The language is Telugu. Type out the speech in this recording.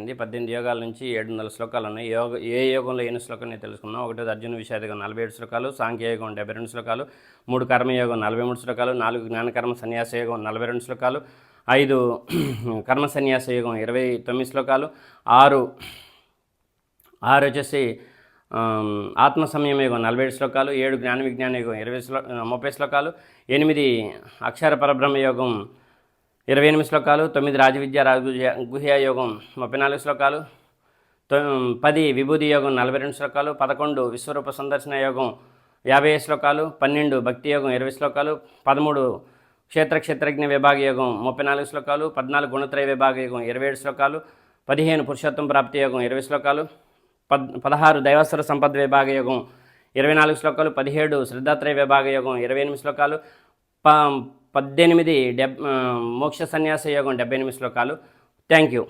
ఉంది. పద్దెనిమిది యోగాల నుంచి ఏడు వందల శ్లోకాలు ఉన్నాయి. యోగ ఏ యోగంలో ఎన్ని శ్లోకాలు నేను తెలుసుకున్నాం ఒకటి అర్జున విషాదయోగం నలభై ఏడు శ్లోకాలు సాంఖ్యయోగం డెబ్బై రెండు శ్లోకాలు మూడు కర్మయోగం నలభై మూడు శ్లోకాలు నాలుగు జ్ఞానకర్మ సన్యాస యోగం నలభై రెండు శ్లోకాలు ఐదు కర్మ సన్యాస యోగం ఇరవై తొమ్మిది శ్లోకాలు ఆరు ఆరు వచ్చేసి ఆత్మ సంయమ యుగం నలభై ఏడు శ్లోకాలు ఏడు జ్ఞాన విజ్ఞాన యుగం ఇరవై శ్లో ముప్పై శ్లోకాలు ఎనిమిది అక్షర పరబ్రహ్మ యోగం ఇరవై ఎనిమిది శ్లోకాలు తొమ్మిది రాజవిద్య రాజగుహ్య గుహ్య యోగం ముప్పై నాలుగు శ్లోకాలు పది విభూది యోగం నలభై రెండు శ్లోకాలు పదకొండు విశ్వరూప సందర్శన యోగం యాభై శ్లోకాలు పన్నెండు భక్తి యోగం ఇరవై శ్లోకాలు పదమూడు క్షేత్ర క్షేత్రజ్ఞ విభాగ యోగం ముప్పై నాలుగు శ్లోకాలు పద్నాలుగు గుణత్రయ విభాగ యోగం ఇరవై ఏడు శ్లోకాలు పదిహేను పురుషోత్తం ప్రాప్తి యోగం ఇరవై శ్లోకాలు పద్ పదహారు దైవస్వర సంపద విభాగ యోగం ఇరవై నాలుగు శ్లోకాలు పదిహేడు శ్రద్ధాత్రయ విభాగ యోగం ఇరవై ఎనిమిది శ్లోకాలు ప పద్దెనిమిది డెబ్ మోక్ష సన్యాస యోగం డెబ్బై ఎనిమిది శ్లోకాలు. Thank you.